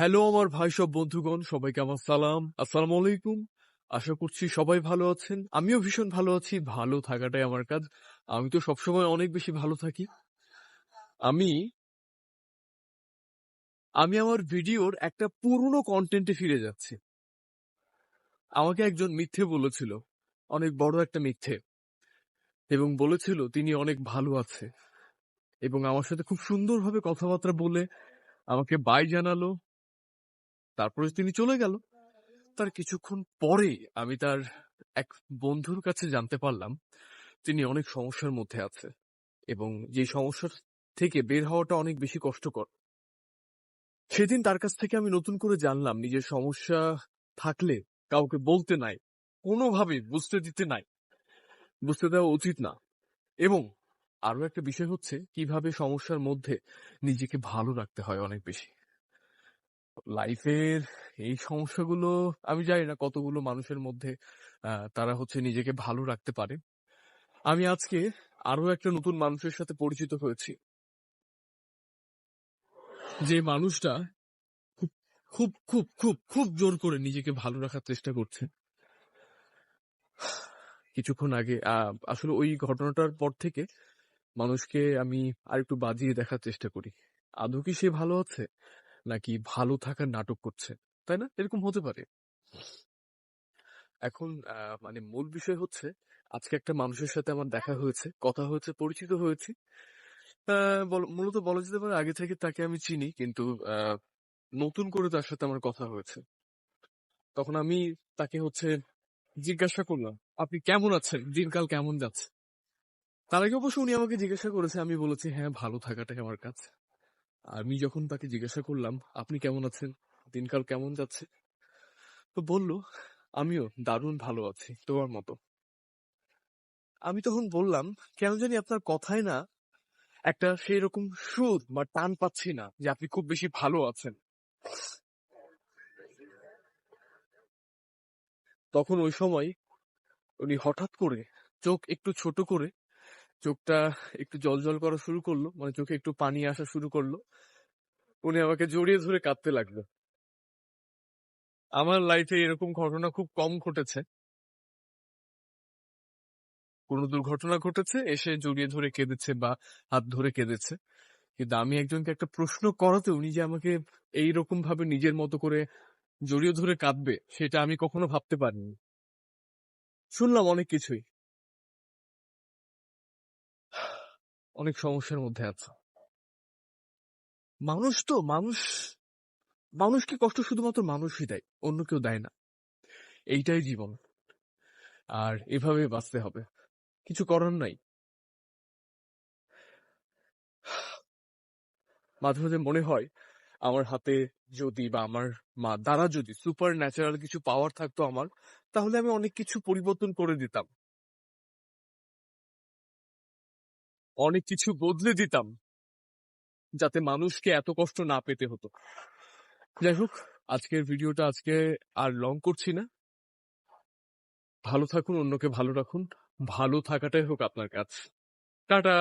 Hello আমার ভাই সব বন্ধুগণ, সবাইকে আমার সালাম। আসসালামু আলাইকুম। আশা করছি সবাই ভালো আছেন। আমিও ভীষণ ভালো আছি, ভালো থাকাটাই আমার কাজ। আমি তো সবসময় অনেক বেশি ভালো থাকি। আমি আমি আমার ভিডিওর একটা পুরনো কন্টেন্টে ফিরে যাচ্ছি। আমাকে একজন মিথ্যে বলেছিল, অনেক বড় একটা মিথ্যে। এবং বলেছিল, তিনি অনেক ভালো আছে। এবং আমার সাথে খুব সুন্দরভাবে কথাবার্তা বলে আমাকে বাই জানালো। তারপরে তিনি চলে গেল। তার কিছুক্ষণ পরে আমি তার এক বন্ধুর কাছে জানতে পারলাম, তিনি অনেক সমস্যার মধ্যে আছে এবং যে সমস্যার থেকে বের হওয়াটা অনেক বেশি কষ্টকর। সেদিন তার কাছ থেকে আমি নতুন করে জানলাম, নিজের সমস্যা থাকলে কাউকে বলতে নাই, কোনোভাবে বুঝতে দিতে নাই, বুঝতে দেওয়া উচিত না। এবং আরও একটা বিষয় হচ্ছে, কীভাবে সমস্যার মধ্যে নিজেকে ভালো রাখতে হয় অনেক বেশি। লাইফের এই সমস্যাগুলো আমি জানি না কতগুলো মানুষের মধ্যে তারা হচ্ছে নিজেকে ভালো রাখতে পারে। আমি আজকে আরও একটা নতুন মানুষের সাথে পরিচিত হয়েছি। যে মানুষটা খুব খুব খুব খুব জোর করে নিজেকে ভালো রাখার চেষ্টা করছে। কিছুক্ষণ আগে আসলে ওই ঘটনাটার পর থেকে মানুষকে আমি আর একটু বাজিয়ে দেখার চেষ্টা করি। আদৌ কি সে ভালো আছে? নাকি ভালো থাকার নাটক করছে, তাই না? এরকম হতে পারে। এখন মানে মূল বিষয় হচ্ছে, আজকে একটা মানুষের সাথে আমার দেখা হয়েছে, কথা হয়েছে, পরিচিত হয়েছি। মূলত বলা যেতে পারে, আগে থেকে তাকে আমি চিনি, কিন্তু নতুন করে তার সাথে আমার কথা হয়েছে। তখন আমি তাকে হচ্ছে জিজ্ঞাসা করলাম, আপনি কেমন আছেন? দিনকাল কেমন যাচ্ছে? তার আগে অবশ্য উনি আমাকে জিজ্ঞাসা করেছে, আমি বলেছি হ্যাঁ ভালো থাকাটাই আমার কাজ। আমি যখন তাকে জিজ্ঞাসা করলাম, আপনি কেমন আছেন? দিনকাল কেমন যাচ্ছে? তো বলল, আমিও দারুণ ভালো আছি, তোমার মতো। আমি তখন বললাম, কেন জানি আপনার কথায় না একটা সেই রকম সুর বা টান পাচ্ছি না যে আপনি খুব বেশি ভালো আছেন। তখন ওই সময় উনি হঠাৎ করে চোখ একটু ছোট করে চোখটা একটু জল জল করা শুরু করল মানে চোখে একটু পানি আসা শুরু করল। উনি আমাকে জড়িয়ে ধরে কাঁদতে লাগল। আমার লাইফে এরকম ঘটনা খুব কম ঘটেছে। কোনো দুর্ঘটনা ঘটেছে, এসে জড়িয়ে ধরে কেঁদেছে বা হাত ধরে কেঁদেছে। কিন্তু আমি একজনকে একটা প্রশ্ন করাতে, উনি যে আমাকে এইরকম ভাবে নিজের মতো করে জড়িয়ে ধরে কাঁদবে, সেটা আমি কখনো ভাবতে পারিনি। শুনলাম অনেক কিছুই। অনেক সমস্যার মধ্যে আছে। মানুষ তো, মানুষ, মানুষকে কষ্ট শুধুমাত্র মানুষই দেয়, অন্য কেউ দেয় না। এইটাই জীবন। আর এভাবে বাঁচতে হবে। কিছু করার নাই। মাঝে মাঝে মনে হয়, আমার হাতে যদি বা আমার মা দ্বারা যদি সুপার ন্যাচারাল কিছু পাওয়ার থাকতো আমার, তাহলে আমি অনেক কিছু পরিবর্তন করে দিতাম। অনেক কিছু বদলে দিতাম যাতে মানুষকে এত কষ্ট না পেতে হতো। যাই হোক, আজকের ভিডিওটা আজকে আর লং করছি না। ভালো থাকুন, অন্যকে ভালো রাখুন। ভালো থাকাটাই হোক আপনার কাজ। টাটা!